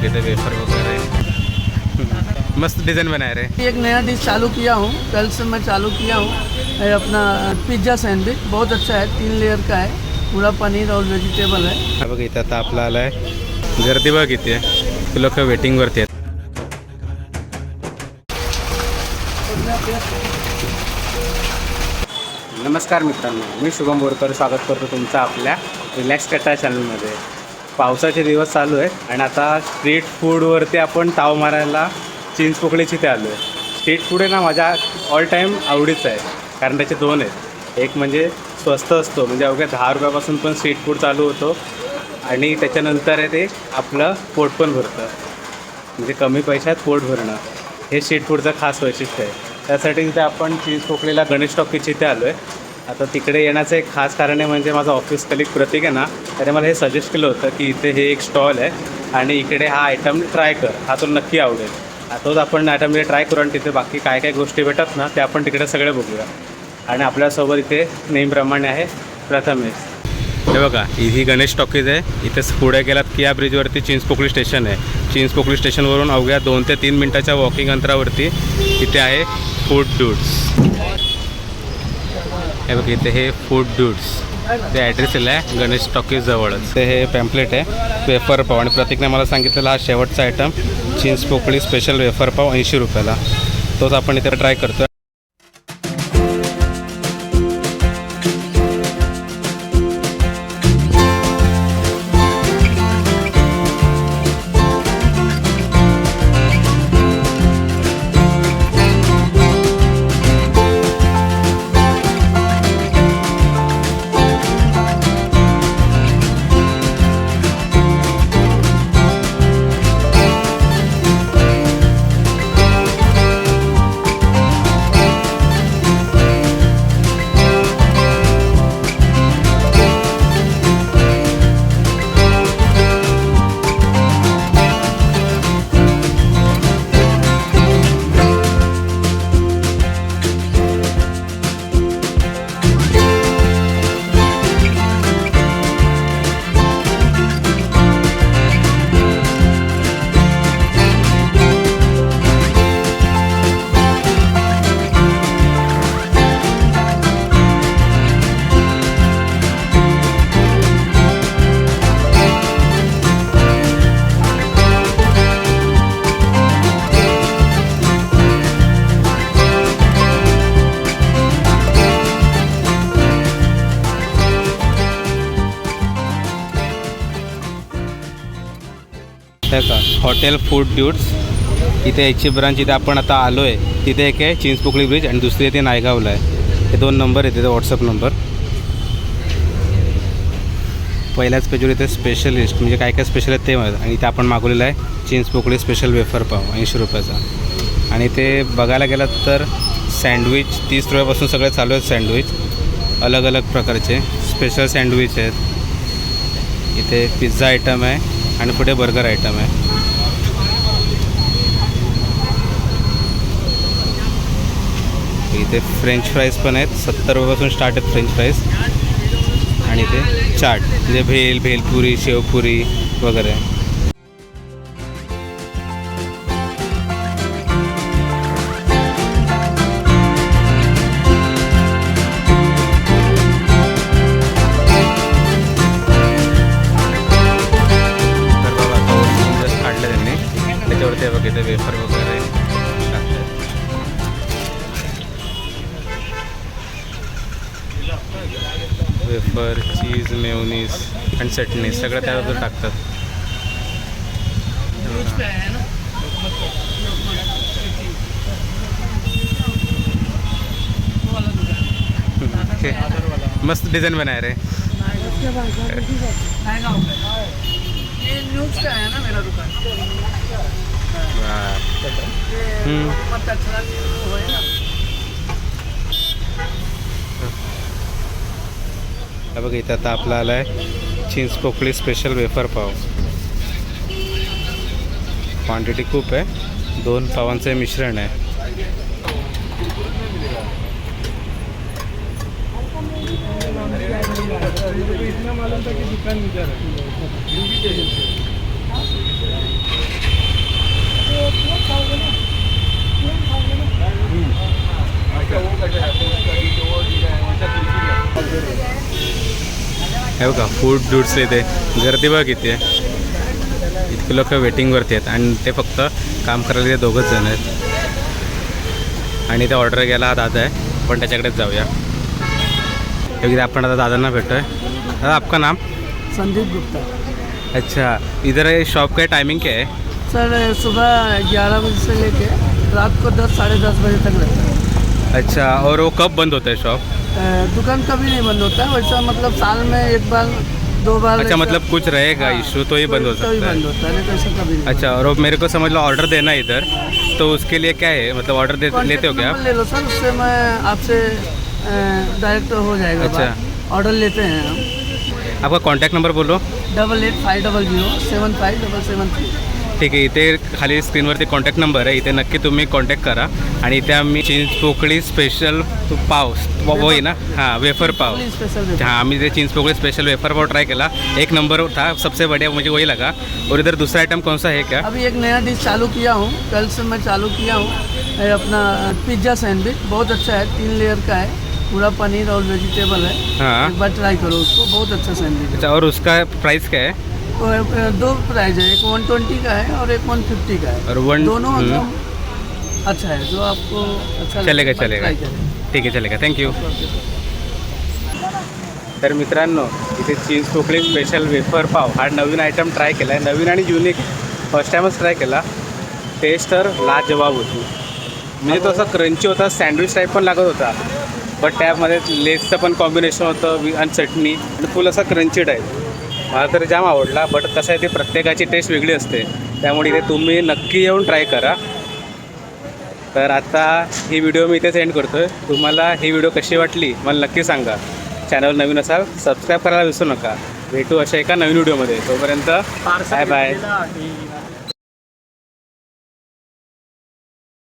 बघ इथे वेफर वगैरे हम्म. मस्त डिझाईन बनाय रे एक नया डिश चालू किया हूँ। कल से मैं चालू किया हूँ। अपना पिज्ज़ा सैंडविच बहुत अच्छा है। तीन लेयर का है। पूरा पनीर और वेजिटेबल है। बघ इथे आता आपला आलाय गर्दी बघ आहे लोक वेटिंगवरती आहेत नमस्कार मित्रांनो। मी शुभम बोरकर. स्वागत करतो तुमचं आपल्या रिलॅक्स कटा चॅनलमध्ये पावसाचे दिवस चालू आहेत आणि आता स्ट्रीट फूडवरती आपण ताव मारायला चिंच पोकळीची ते आलो आहे स्ट्रीट फूड आहे ना माझ्या ऑल टाईम आवडीचं आहे कारण त्याचे दोन आहेत. एक म्हणजे स्वस्त असतो म्हणजे अवघ्या दहा रुपयापासून पण स्ट्रीट फूड चालू होतो. आणि त्याच्यानंतर आहे ते आपलं पोट पण भरतं. म्हणजे कमी पैशात पोट भरणं. हे स्ट्रीट फूडचं खास वैशिष्ट्य आहे. त्यासाठी तिथे आपण चीज पोकळीला गणेश टॉकीज इथे आलो आहे आता तिकडे येण्याचं एक खास कारण आहे म्हणजे माझं ऑफिस कलिक प्रतीक आहे ना त्याने मला हे सजेस्ट केलं होतं की इथे हे एक स्टॉल आहे आणि इकडे हा आयटम ट्राय कर. हा तुला नक्की आवडेल. आताच तोच आपण आयटम ट्राय करू आणि तिथे बाकी काय काय गोष्टी भेटतात ना ते आपण तिकडे सगळे बघूया. आणि आपल्यासोबत इथे नेहमीप्रमाणे आहे प्रथमेश. हे बघा ही ही गणेश टॉकीज आहे. इथेच पुढे गेलात की या ब्रिजवरती चिंचपोकळी स्टेशन आहे. चिंचपोकळी स्टेशनवरून अवघ्या दोन ते तीन मिनटाच्या वॉकिंग अंतरावरती इथे आहे फूड डूड्स हे बघ इथे हे फूड ड्यूड्स ते ॲड्रेस दिला आहे गणेश टॉकीज जवळच. ते हे पॅम्पलेट आहे वेफर पाव. आणि प्रतीकने मला सांगितलेला हा शेवटचा आयटम चिंचपोकळी स्पेशल वेफर पाव ऐंशी रुपयाला. तोच आपण इथे ट्राय करतो हे का? हॉटेल फूड ड्यूट्स इथे याची ब्रांच इथे आपण आता आलो आहे तिथे एक आहे चिंचपोकळी ब्रिज आणि दुसरी इथे नायगावला आहे. हे दोन नंबर आहेत तिथे व्हॉट्सअप नंबर पहिल्याच पेजवर इथे स्पेशलिस्ट म्हणजे काय काय स्पेशल आहेत ते माहीत. आणि इथे आपण मागवलेलं आहे चिंचपोकळी स्पेशल वेफर पाव ऐंशी रुपयाचा. आणि ते बघायला गेलात तर सँडविच तीस रुपयापासून सगळे चालू आहेत सँडविच अलग अलग प्रकारचे. स्पेशल सँडविच आहेत. इथे पिझ्झा आयटम आहे. आणि पुढे बर्गर आयटम आहे. इथे फ्रेंच फ्राईज पण आहेत. सत्तर रुपयापासून स्टार्ट आहेत फ्रेंच फ्राईज आणि इथे चाट म्हणजे भेल भेलपुरी शेवपुरी वगैरे. वेफर चीज मेवनीस आणि चटणी सगळं त्याबद्दल टाकतात. मस्त डिझाईन बनाय रे. न्यूज का है ना मेरा दुकान वा. ये हम्म. मोहम्मद कचरा वो हा बघ इथं आता आपला आला आहे चिंच पोकळी स्पेशल वेफर पाव. क्वांटिटी खूप आहे. दोन पावांचं मिश्रण आहे. हे बघा फूड डूड्स इथे गर्दी बघा आहे. इतके लोक वेटिंगवरती आहेत आणि ते फक्त काम करायला ते दोघंच जण आहेत. आणि ते ऑर्डर घ्यायला हा दादा आहे पण त्याच्याकडेच जाऊया. हे बघा, आपण आता दादांना भेटतोय. दादा आपका नाम? संदीप गुप्ता. अच्छा इधर शॉप का टाइमिंग क्या है? सर सुबह ग्यारह बजे से लेके रात को दस साढ़े दस बजे तक रहता है। अच्छा और वो कब बंद होता है शॉप दुकान कभी नहीं बंद होता है वैसा मतलब साल में एक बार दो बार अच्छा मतलब कुछ रहेगा हाँ, इशू तो ही बंद हो तो ही सकता बंद होता है तो ऐसा कभी अच्छा और मेरे को समझ लो ऑर्डर देना है इधर तो उसके लिए क्या है? मतलब ऑर्डर दे लेते हो क्या ले लो सर उससे मैं आपसे डायरेक्ट हो जाएगा अच्छा। ऑर्डर लेते हैं हम। आपका कॉन्टैक्ट नंबर बोलो। Double eight five double zero seven five double seven three ठीक आहे इथे खाली स्क्रीनवरती कॉन्टॅक्ट नंबर आहे. इथे नक्की तुम्ही कॉन्टॅक्ट करा. आणि इथे आम्ही चिंच स्पेशल पाव वो आहे ना? हाँ वेफर पाव. स्पेशल हाँ आम्ही ते चिंच स्पेशल वेफर पाव ट्राई किया एक नंबर था सबसे बढ़िया मुझे वही लगा और इधर दूसरा आइटम कौन सा है क्या? अभी एक नया डिश चालू किया हूँ. कल से मैं चालू किया हूँ. अपना पिज़्ज़ा सैंडविच बहुत अच्छा है तीन लेयर का है. पूरा पनीर और वेजिटेबल है. हाँ। एक बार ट्राई करो उसको. बहुत अच्छा सैंडविच है। अच्छा और उसका प्राइस क्या है? दो प्राइस है एक वन ट्वेंटी का है और एक वन फिफ्टी का है। और वन दोनों मतलब अच्छा है जो आपको अच्छा चलेगा लगे, चलेगा। ठीक आहे चलेगा। थँक्यू तर मित्रांनो इथे चीज पोकळी स्पेशल वेफर पाव. हा नवीन आयटम ट्राय केला आहे. नवीन आणि युनिक फर्स्ट टाईमच ट्राय केला. टेस्ट तर लाजवाब होती. म्हणजे तो असा क्रंची होता सँडविच टाईप पण लागत होता. बट त्यामध्ये लेसचं पण कॉम्बिनेशन होतं आणि चटणी. आणि फुल असा क्रंची टाईप मला तर जाम आवडला बट कसं आहे ते प्रत्येकाची टेस्ट वेगळी असते. त्यामुळे इथे तुम्ही नक्की येऊन ट्राय करा. तर आता ही व्हिडिओ मी इथेच एंड करतो आहे तुम्हाला ही व्हिडिओ कशी वाटली मला नक्की सांगा. चॅनल नवीन असाल सबस्क्राईब करायला विसरू नका. भेटू अशा एका नवीन व्हिडिओमध्ये तोपर्यंत बाय बाय